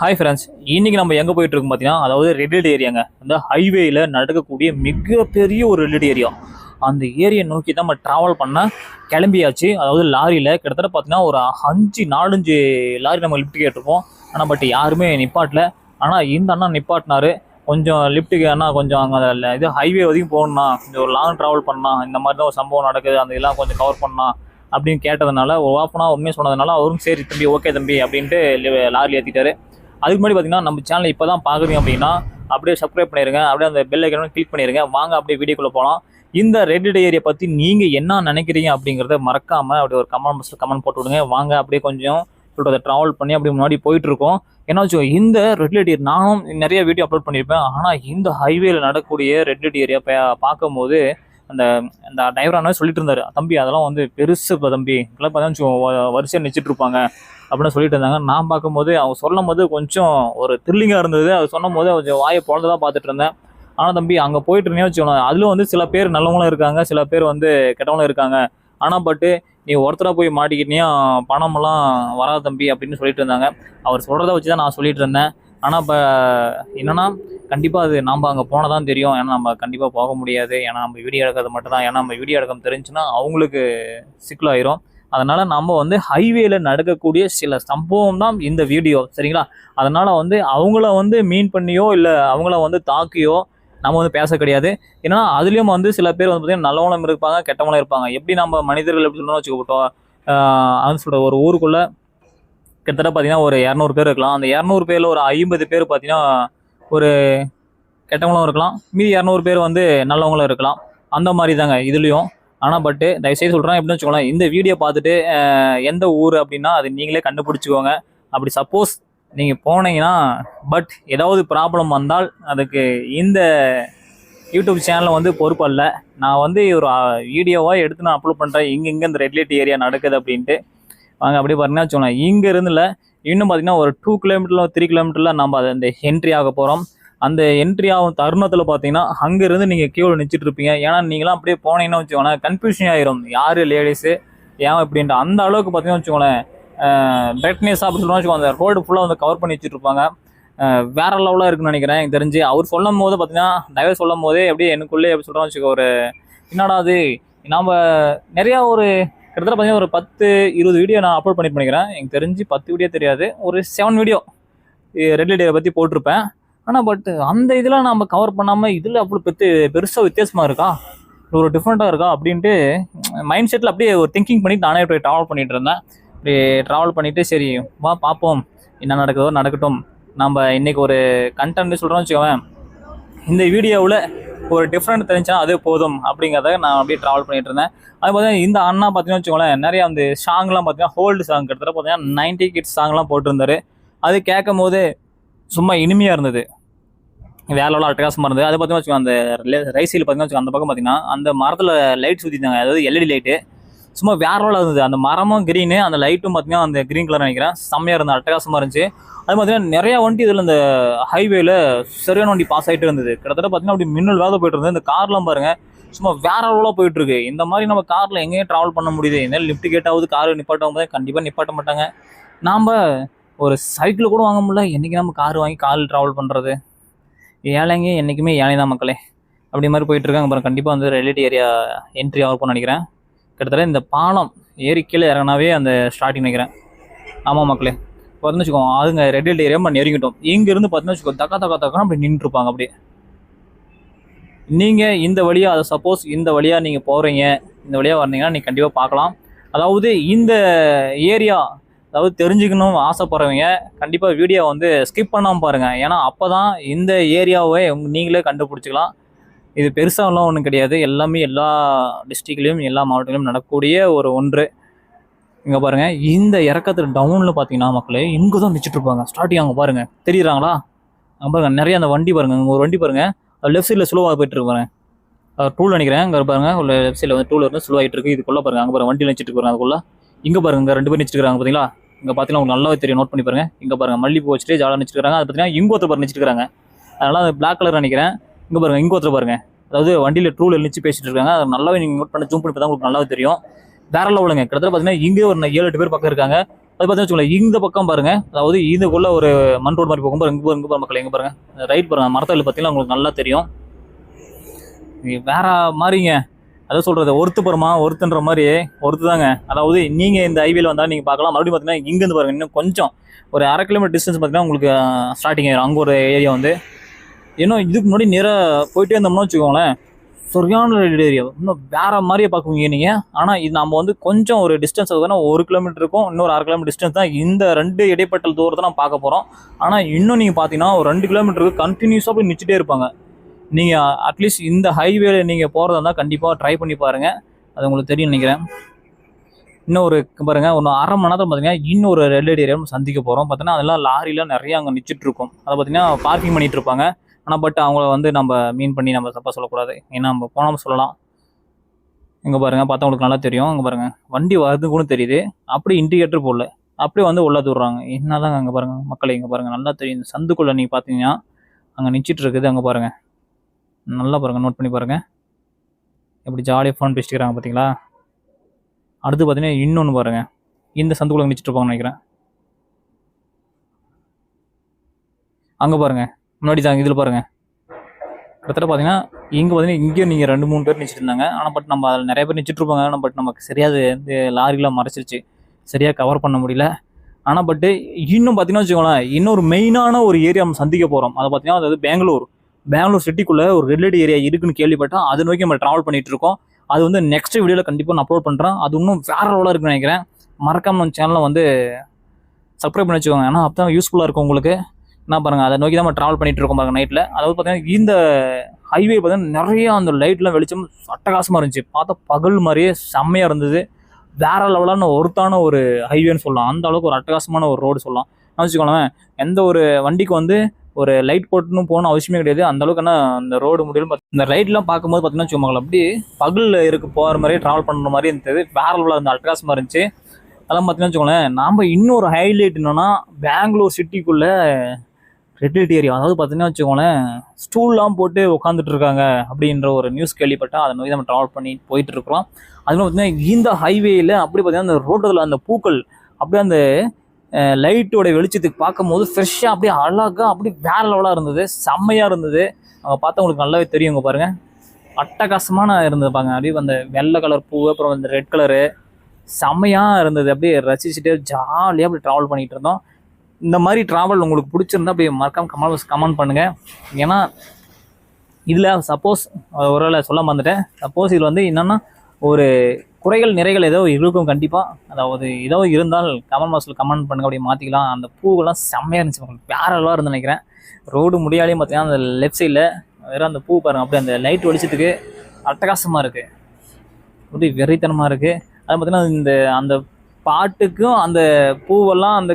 Hi friends இன்றைக்கி நம்ம எங்கே போயிட்டு இருக்கோம் பார்த்தீங்கன்னா அதாவது ரெட்லெட் ஏரியாங்க. அந்த ஹைவேயில் நடக்கக்கூடிய மிகப்பெரிய ஒரு ரெட்லெட் ஏரியா. அந்த ஏரியை நோக்கி தான் நம்ம ட்ராவல் பண்ண கிளம்பியாச்சு. அதாவது லாரியில் கிட்டத்தட்ட பார்த்தீங்கன்னா ஒரு அஞ்சு நாலஞ்சு லாரி நம்ம லிஃப்ட் கேட்டிருப்போம் ஆனால் பட் யாருமே நிப்பாட்டல. ஆனால் இந்த அண்ணா நிப்பாட்டினாரு. கொஞ்சம் லிஃப்ட்டுக்கு அண்ணா கொஞ்சம் அங்கே இல்லை இது ஹைவே வரைக்கும் போகணும்னா கொஞ்சம் ஒரு லாங் ட்ராவல் பண்ணா. இந்த மாதிரி தான் ஒரு சம்பவம் நடக்குது. அந்த இதெல்லாம் கொஞ்சம் கவர் பண்ணா அப்படின்னு கேட்டதுனால ஒரு ஓப்பனாக உண்மையை சொன்னதுனால அவரும் சரி தம்பி ஓகே தம்பி அப்படின்ட்டு லாரியில் ஏற்றிட்டாரு அதுக்கு முன்னாடி பார்த்தீங்கன்னா நம்ம சேனல் இப்போ தான் பார்க்குறீங்க அப்படின்னா அப்படியே சப்ஸ்கிரைப் பண்ணிடுங்க அப்படியே அந்த பெல் ஐக்கனும் கிளிக் பண்ணிடுங்க வாங்க அப்படியே வீடியோக்குள்ளே போகலாம் இந்த ரெட்டிட் ஏரியா பற்றி நீங்கள் என்ன நினைக்கிறீங்க அப்படிங்கிறத மறக்காமல் அப்படியே ஒரு கமெண்ட் பாக்ஸில் கமெண்ட் போட்டு விடுங்க. வாங்க அப்படியே கொஞ்சம் சொல்கிறத ட்ராவல் பண்ணி அப்படியே முன்னாடி போயிட்டுருக்கோம் ஏன்னா வச்சுக்கோ இந்த ரெட்லைட் ஏரியா நானும் நிறைய வீடியோ அப்லோட் பண்ணியிருப்பேன். ஆனால் இந்த ஹைவேல நடக்கக்கூடிய ரெட்லைட் ஏரியா பார்க்கும்போது அந்த அந்த டிரைவரானே சொல்லிட்டு இருந்தார். தம்பி அதெல்லாம் வந்து பெருசு இப்போ தம்பி. இதெல்லாம் பார்த்தா வரிசையாக நிச்சிட்டு இருப்பாங்க. அப்படின்னு சொல்லிட்டு இருந்தாங்க. நான் பார்க்கும்போது அவங்க சொல்லும் போது கொஞ்சம் ஒரு த்ரில்லிங்காக இருந்தது. அது சொன்னும் போது கொஞ்சம் வாயை தான் பார்த்துட்டு இருந்தேன். ஆனால் தம்பி அங்கே போயிட்டு இருந்தே வச்சுக்கோங்க அதிலும் வந்து சில பேர் நல்லவங்களும் இருக்காங்க. சில பேர் வந்து கெட்டவங்களும் இருக்காங்க. ஆனால் பட்டு நீ ஒருத்தராக போய் மாட்டிக்கிட்டியா? பணமெல்லாம் வராது தம்பி அப்படின்னு சொல்லிட்டு இருந்தாங்க. அவர் சொல்கிறத வச்சு தான் நான் சொல்லிட்டு இருந்தேன். ஆனால் இப்போ என்னென்னா கண்டிப்பாக அது நம்ம அங்கே போனால் தான் தெரியும். ஏன்னா நம்ம கண்டிப்பாக போக முடியாது. ஏன்னா நம்ம வீடியோ எடுக்கிறது மட்டும் தான் ஏன்னா நம்ம வீடியோ எடுக்க தெரிஞ்சுன்னா அவங்களுக்கு சிக்கலாயிரும். அதனால் நம்ம வந்து ஹைவேல நடக்கக்கூடிய சில சம்பவம் தான் இந்த வீடியோ சரிங்களா? அதனால் வந்து அவங்கள வந்து மீன் பண்ணியோ இல்லை அவங்கள வந்து தாக்கியோ நம்ம வந்து பேச கிடையாது. ஏன்னா அதுலேயும் வந்து சில பேர் வந்து பார்த்தீங்கன்னா நல்லவனம் இருப்பாங்க கெட்டவனும் இருப்பாங்க. எப்படி நம்ம மனிதர்கள் எப்படி சொல்லணும்னு வச்சுக்கிட்டோம் அது சொல்கிற ஒரு ஊருக்குள்ளே கிட்டத்தட்ட பார்த்தீங்கன்னா ஒரு இரநூறு பேர் இருக்கலாம். அந்த இரநூறு பேரில் ஒரு ஐம்பது பேர் பார்த்தீங்கன்னா ஒரு கெட்டவங்களும் இருக்கலாம். மீதி இரநூறு பேர் வந்து நல்லவங்களும் இருக்கலாம். அந்த மாதிரி தாங்க இதுலேயும் ஆனால் பட்டு தயவுசெய்து சொல்கிறேன் எப்படின்னு வச்சுக்கோங்களேன் இந்த வீடியோ பார்த்துட்டு எந்த ஊர் அப்படின்னா அது நீங்களே கண்டுபிடிச்சிக்கோங்க. அப்படி சப்போஸ் நீங்கள் போனீங்கன்னா பட் ஏதாவது ப்ராப்ளம் வந்தால் அதுக்கு இந்த யூடியூப் சேனலில் வந்து பொறுப்பல்ல நான் வந்து ஒரு வீடியோவாக எடுத்து நான் அப்லோட் பண்ணுறேன் இங்கே இங்கே இந்த ரெட்லைட் ஏரியா நடக்குது அப்படின்ட்டு. வாங்க அப்படியே பார்த்தீங்கன்னா வச்சுக்கோங்களேன். இங்கே இருந்துல இன்னும் பார்த்தீங்கன்னா ஒரு டூ கிலோமீட்டரில் த்ரீ கிலோமீட்டரில் நம்ம அது இந்த என்ட்ரி ஆக போகிறோம் அந்த என்ட்ரி ஆகும் தருணத்தில் பார்த்தீங்கன்னா அங்கேருந்து நீங்கள் கீழே நிச்சுட்டு இருப்பீங்க. ஏன்னா நீங்களாம் அப்படியே போனீங்கன்னா வச்சுக்கோங்களேன் கன்ஃபியூஷன் ஆயிரும். யார் லேடிஸு ஏன் இப்படின்ட்டு அந்த அளவுக்கு பார்த்தீங்கன்னா வச்சுக்கோங்களேன் பிரைட்னஸ் அப்படின்னு சொல்லணும் வச்சுக்கோங்க அந்த ரோடு ஃபுல்லாக வந்து கவர் பண்ணி வச்சுட்டு இருப்பாங்க. வேற லெவலாக இருக்குன்னு நினைக்கிறேன் எனக்கு தெரிஞ்சு. அவர் சொல்லும் போது பார்த்தீங்கன்னா தயவு சொல்லும் போதே அப்படியே எனக்குள்ளே எப்படி சொல்கிறோம் வச்சுக்கோ ஒரு என்னடா அது நாம் நிறையா ஒரு கிட்டத்தட்ட பார்த்தீங்கன்னா ஒரு பத்து இருபது வீடியோ நான் அப்லோட் பண்ணி பண்ணிக்கிறேன். எனக்கு தெரிஞ்சு பத்து வீடியோ தெரியாது. ஒரு செவன் வீடியோ ரெட் லைட்டை பற்றி போட்டிருப்பேன். ஆனால் பட் அந்த இதில் நம்ம கவர் பண்ணாமல் இதில் அவ்வளோ பெத்து பெருசாக வித்தியாசமாக இருக்கா? ஒரு டிஃப்ரெண்ட்டாக இருக்கா? அப்படின்ட்டு மைண்ட் செட்டில் அப்படியே ஒரு திங்கிங் பண்ணிட்டு நானே போய் ட்ராவல் பண்ணிட்டு இருந்தேன். இப்படி ட்ராவல் பண்ணிவிட்டு சரி வா பார்ப்போம் என்ன நடக்குதோ நடக்கட்டும். நம்ம இன்னைக்கு ஒரு கண்டென்ட் சொல்கிறோம்னு வச்சுக்கோவேன். இந்த வீடியோவில் ஒரு டிஃப்ரெண்ட் தெரிஞ்சுன்னா அதே போதும் அப்படிங்கிறத நான் அப்படியே ட்ராவல் பண்ணிட்டு இருந்தேன். அது பார்த்தீங்கன்னா இந்த அண்ணா பார்த்தீங்கன்னா வச்சுக்கோங்களேன் நிறைய அந்த சாங்லாம் பார்த்தீங்கன்னா ஹோல்டு சாங் கிட்டத்தட்ட பார்த்தீங்கன்னா நைன்டி கிட்ஸ் சாங்லாம் போட்டிருந்தாரு. அது கேட்கும் போது சும்மா இனிமையாக இருந்தது. வேலைலாம் அட்டகாசமாக இருந்தது. அது பார்த்தீங்கன்னா வச்சுக்கோங்க அந்த ரைசில் பார்த்தீங்கன்னா வச்சுக்கோங்க அந்த பக்கம் பார்த்தீங்கன்னா அந்த மரத்தில் லைட் சுற்றிருந்தாங்க அதாவது எல்இடி லைட்டு சும்மா வேற லெவலில் இருந்தது. அந்த மரமும் க்ரீனு அந்த லைட்டும் பார்த்தீங்கன்னா அந்த க்ரீன் கலர் நினைக்கிறேன். செம்மையாக இருந்தது அட்டகாசமாக இருந்துச்சு. அது பார்த்தீங்கன்னா நிறையா வண்டி இதில் இந்த ஹைவேல சரியான வண்டி பாஸ் ஆகிட்டு இருந்தது. கிட்டத்தட்ட பார்த்தீங்கன்னா அப்படி மின்னல் வேலை போயிட்டு இருந்தது. இந்த கார்லாம் பாருங்கள் சும்மா வேற லெவலாக போயிட்டு இருக்கு. இந்த மாதிரி நம்ம காரில் எங்கேயும் ட்ராவல் பண்ண முடியுது. என்ன லிஃப்ட் கேட்டாவது கார் நிப்பாட்டும் போது கண்டிப்பாக நிப்பாட்ட மாட்டாங்க. நாம் ஒரு சைக்கிள் கூட வாங்க முடியல. என்றைக்கு நம்ம கார் வாங்கி காரில் ட்ராவல் பண்ணுறது ஏழைங்க என்றைக்குமே ஏழை தான் மக்களே. அப்படி மாதிரி போயிட்டுருக்காங்க அப்புறம் கண்டிப்பாக வந்து ரெலிட்டி ஏரியா என்ட்ரி ஆகும்னு நினைக்கிறேன். கிட்டத்தட்ட இந்த பாலம் ஏறி கீழே இறங்கினாவே அந்த ஸ்டார்டிங் நினைக்கிறேன். ஆமாம் மக்களே. பார்த்துன்னு வச்சுக்கோங்க அதுங்க ரெட் ஏரியா நம்ம நெருங்கிட்டோம். இங்கேருந்து பார்த்தீங்கன்னா வச்சுக்கோ தக்கா தக்கா தக்கா அப்படி நின்றுருப்பாங்க அப்படியே. நீங்கள் இந்த வழியாக அதை சப்போஸ் இந்த வழியாக நீங்கள் போகிறீங்க இந்த வழியாக வந்தீங்கன்னா நீங்கள் கண்டிப்பாக பார்க்கலாம். அதாவது இந்த ஏரியா அதாவது தெரிஞ்சுக்கணும் ஆசைப்படுறவங்க கண்டிப்பாக வீடியோ வந்து ஸ்கிப் பண்ணாமல் பாருங்கள் ஏன்னா அப்போ தான் இந்த ஏரியாவை நீங்களே கண்டுபிடிச்சிக்கலாம். இது பெருசாலாம் ஒன்றும் கிடையாது. எல்லாமே எல்லா டிஸ்ட்ரிக்ட்லேயும் எல்லா மாவட்டங்களிலும் நடக்கக்கூடிய ஒரு ஒன்று. இங்கே பாருங்கள் இந்த இறக்கத்தில் டவுனில் பார்த்தீங்கன்னா மக்களே இங்கே தான் நிச்சிட்ருப்பாங்க ஸ்டார்டிங் அங்கே பாருங்கள் தெரியுறாங்களா? அங்கே பாருங்க. நிறைய அந்த வண்டி பாருங்க. ஒரு வண்டி பாருங்கள் அது லெஃப்ட் சைடில் ஸ்லோவாக போயிட்டு இருக்கு பாருங்க. டூல் நினைக்கிறேன். இங்கே பாருங்க. உள்ள லெஃப்ட் சைடில் வந்து டூல் வந்து ஸ்லோ ஆகிட்டு இருக்கு. இதுக்குள்ளே பாருங்கள் அங்கே பாருங்க. வண்டி நினச்சிட்டு பாருங்க அதுக்குள்ளே. இங்கே பாருங்க. இங்கே ரெண்டு பேர் நினச்சிட்டு இருக்காங்க பார்த்தீங்களா இங்கே பார்த்தீங்கன்னா உங்களுக்கு நல்லாவே தெரியும் நோட் பண்ணி பாருங்க. இங்கே பாருங்கள் மல்லிப்பூ வச்சுட்டு ஜாலா நினச்சிருக்காங்க அது பார்த்தீங்கன்னா இங்கே ஒருத்தர் பாருங்க நிச்சிட்டு இருக்காங்க அது பிளாக் கலர் நினைக்கிறேன். இங்கே பாருங்கள் இங்கே ஒருத்தர் பாருங்கள் அதாவது வண்டியில் ட்ரூவில் நிச்சு பேசிட்டு இருக்காங்க. அது நல்லாவே நீங்கள் நோட் பண்ணி ஜூம் பண்ணி பார்த்தா உங்களுக்கு நல்லாவே தெரியும். வேற லெவலுங்க கிட்டத்தட்ட பார்த்தீங்கன்னா இங்கே ஒரு ஏழு எட்டு பேர் பக்கம் இருக்காங்க. அது பார்த்தீங்கன்னா வச்சுக்கோங்களேன் இந்த பக்கம் பாருங்க. அதாவது இதுக்குள்ள ஒரு மண் ரோடு மாதிரி போகும் பாருங்க. இங்கே பாருங்க, மக்கள் எங்கே பாருங்க. ரைட் பாருங்க மரத்தில் பார்த்தீங்கன்னா உங்களுக்கு நல்லா தெரியும். வேற மாதிரிங்க. அதான் சொல்றது ஒருத்து போறமா? ஒருத்துன்ற மாதிரி ஒருத்து தாங்க அதாவது நீங்க இந்த ஹைவேல வந்தா நீங்க பார்க்கலாம். மறுபடியும் பார்த்தீங்கன்னா இங்கேருந்து பாருங்க இன்னும் கொஞ்சம் ஒரு அரை கிலோமீட்டர் டிஸ்டன்ஸ் பார்த்தீங்கன்னா உங்களுக்கு ஸ்டார்டிங் ஆயிரும். அங்கே ஒரு ஏரியா வந்து. இன்னும் இதுக்கு முன்னாடி நேராக போயிட்டே இருந்தோம்னா வச்சுக்கோங்களேன் சொர்கான ஏரியா இன்னும் வேற மாதிரியே பார்க்குவீங்க நீங்க. ஆனால் இது நம்ம வந்து கொஞ்சம் ஒரு டிஸ்டன்ஸ் அதுக்கான ஒரு கிலோமீட்டர் இருக்கும். இன்னொரு அரை கிலோமீட்டர் டிஸ்டன்ஸ் தான் இந்த ரெண்டு இடைப்பட்ட தூரத்தை நம்ம பார்க்க போகிறோம் ஆனால் இன்னும் நீங்கள் பார்த்தீங்கன்னா ஒரு ரெண்டு கிலோமீட்டருக்கு கண்டினியூஸாக போய் நிச்சுட்டே இருப்பாங்க. நீங்கள் அட்லீஸ்ட் இந்த ஹைவேல நீங்கள் போகிறதா இருந்தால் கண்டிப்பாக ட்ரை பண்ணி பாருங்கள் அது உங்களுக்கு தெரியும் நினைக்கிறேன். இன்னொரு பாருங்கள் பாருங்க ஒன்று அரை மணி நேரத்தில் பார்த்தீங்கன்னா இன்னொரு ரெட் ஏரியா நம்ம சந்திக்க போகிறோம் பார்த்தீங்கன்னா அதெல்லாம் லாரிலாம் நிறையா அங்கே நிச்சிட்ருக்கும் அதை பார்த்தீங்கன்னா பார்க்கிங் பண்ணிட்டு இருப்பாங்க. ஆனால் பட் அவங்கள வந்து நம்ம மீன் பண்ணி நம்ம தப்பாக சொல்லக்கூடாது. ஏன்னா நம்ம போனாமல் சொல்லலாம். இங்கே பாருங்கள் பார்த்தா உங்களுக்கு நல்லா தெரியும். இங்கே பாருங்கள் வண்டி வருது கூட தெரியுது. அப்படியே இண்டிகேட்டர் போடல. அப்படியே வந்து உள்ள தூடுறாங்க என்னதாங்க அங்கே பாருங்கள் மக்களை இங்கே பாருங்கள் நல்லா தெரியும். இந்த சந்துக்குள்ளே நீங்கள் பார்த்தீங்கன்னா அங்கே நிச்சிட்டு இருக்குது அங்கே பாருங்கள் நல்லா பாருங்கள் நோட் பண்ணி பாருங்கள் எப்படி ஜாலியாக ஃபோன் பேசிட்டுக்கிறாங்க பார்த்தீங்களா அடுத்து பார்த்தீங்கன்னா இன்னொன்று பாருங்கள் இந்த சந்துக்குள்ள நிச்சிட்டு நினைக்கிறேன். அங்கே பாருங்க முன்னாடி தாங்க இதில் பாருங்கள் கிட்டத்தட்ட பார்த்தீங்கன்னா இங்கே பார்த்தீங்கன்னா இங்கேயும் நீங்கள் ரெண்டு மூணு பேர் நிச்சிட்டு இருந்தாங்க. ஆனால் பட் நம்ம அதில் நிறைய பேர் நிச்சிட்ருப்பாங்க ஆனால் பட் நமக்கு சரியாது இந்த லாரிலாம் மறைச்சிருச்சு. சரியாக கவர் பண்ண முடியல. ஆனால் பட்டு இன்னும் பார்த்தீங்கன்னா வச்சுக்கோங்களேன் இன்னொரு மெயினான ஒரு ஏரியா நம்ம சந்திக்க போகிறோம் அதை பார்த்தீங்கன்னா அதாவது பெங்களூர். பெங்களூர் சிட்டிக்குள்ளே ஒரு ரெட் ஏரியா இருக்குன்னு கேள்விப்பட்டோம் அது நோக்கி நம்ம ட்ராவல் பண்ணிட்டு இருக்கோம். அது வந்து நெக்ஸ்ட் வீடியோவில் கண்டிப்பாக நான் அப்லோட் பண்ணுறேன் அது இன்னும் வேற லெவலாக இருக்குன்னு நினைக்கிறேன். மறக்காமல் நம்ம சேனலை வந்து சப்ஸ்கிரைப் பண்ணி வச்சுக்கோங்க. ஏன்னா அப்போ தான் யூஸ்ஃபுல்லாக இருக்கும் உங்களுக்கு. என்ன பாருங்கள் அதை நோக்கி தான் நம்ம ட்ராவல் பண்ணிட்டு இருக்கோம் பாருங்கள் நைட்டில் அதாவது பார்த்தீங்கன்னா இந்த ஹைவே பார்த்தீங்கன்னா நிறைய அந்த லைட்லாம் வெளிச்சம் அட்டகாசமாக இருந்துச்சு. பார்த்தா பகல் மாதிரியே செம்மையாக இருந்தது. வேற லெவலான ஒருத்தான ஒரு ஹைவேன்னு சொல்லலாம். அந்த அளவுக்கு ஒரு அட்டகாசமான ஒரு ரோடு சொல்லலாம். நான் வச்சுக்கோங்களேன் எந்த ஒரு வண்டிக்கு வந்து ஒரு லைட் போட்டுன்னு போகணும் அவசியமே கிடையாது. அந்த அளவுக்கு ஆனால் அந்த ரோடு முடியும் இந்த லைட்லாம் பார்க்கும்போது பார்த்தீங்கன்னா வச்சுக்கோங்களேன் அப்படியே பகலில் இருக்கு போகிற மாதிரியே ட்ராவல் பண்ணுற மாதிரி இருந்தது. வேற லெவலாக அந்த அட்டகாசமாக இருந்துச்சு. அதெல்லாம் பார்த்தீங்கன்னா வச்சுக்கோங்களேன் நாம் இன்னொரு ஹைலைட் என்னென்னா பெங்களூர் சிட்டிக்குள்ளே ரெட் ஏரியா. அதாவது பார்த்தீங்கன்னா வச்சுக்கோங்களேன் ஸ்டூல்லாம் போட்டு உட்காந்துட்டு இருக்காங்க அப்படின்ற ஒரு நியூஸ் கேள்விப்பட்டால் அதை நோக்கி நம்ம ட்ராவல் பண்ணி போயிட்டு இருக்கிறோம். அதுவும் பார்த்தீங்கன்னா இந்த ஹைவேயில் அப்படி பார்த்தீங்கன்னா அந்த ரோட்டில் அந்த பூக்கள் அப்படியே அந்த லைட்டோட வெளிச்சத்துக்கு பார்க்கும்போது ஃப்ரெஷ்ஷாக அப்படியே அழகாக அப்படியே வேற லெவலாக இருந்தது. செம்மையாக இருந்தது. அங்கே பார்த்தா உங்களுக்கு நல்லாவே தெரியும் இங்க பாருங்கள் அட்டகாசமான இருந்தது பாருங்க. அப்படியே அந்த வெள்ளை கலர் பூ அப்புறம் இந்த ரெட் கலரு செம்மையாக இருந்தது. அப்படியே ரசிச்சுட்டு ஜாலியாக அப்படி ட்ராவல் பண்ணிகிட்டு இருந்தோம். இந்த மாதிரி ட்ராவல் உங்களுக்கு பிடிச்சிருந்தா அப்படியே மறக்காம கமெண்ட் கமெண்ட் பண்ணுங்கள் ஏன்னா இதில் சப்போஸ் ஒருவேளை சொல்ல மறந்துட்டேன். சப்போஸ் இதில் வந்து என்னென்னா ஒரு குறைகள் நிறைகள் ஏதோ இருக்கும் கண்டிப்பாக அதாவது ஏதோ இருந்தால் கமெண்ட் பாக்ஸில் கமெண்ட் பண்ணுங்க அப்படியே மாற்றிக்கலாம் அந்த பூவெல்லாம் செம்மையாக இருந்துச்சு உங்களுக்கு வேற அளவாக இருந்து நினைக்கிறேன். ரோடு முடியாலையும் பார்த்தீங்கன்னா அந்த லெஃப்ட் சைடில் வேறு அந்த பூ பாருங்க. அப்படியே அந்த லைட் வெளிச்சத்துக்கு அட்டகாசமாக இருக்குது அப்படியே வெறித்தனமாக இருக்குது அது பார்த்தீங்கன்னா இந்த அந்த பாட்டுக்கும் அந்த பூவெல்லாம் அந்த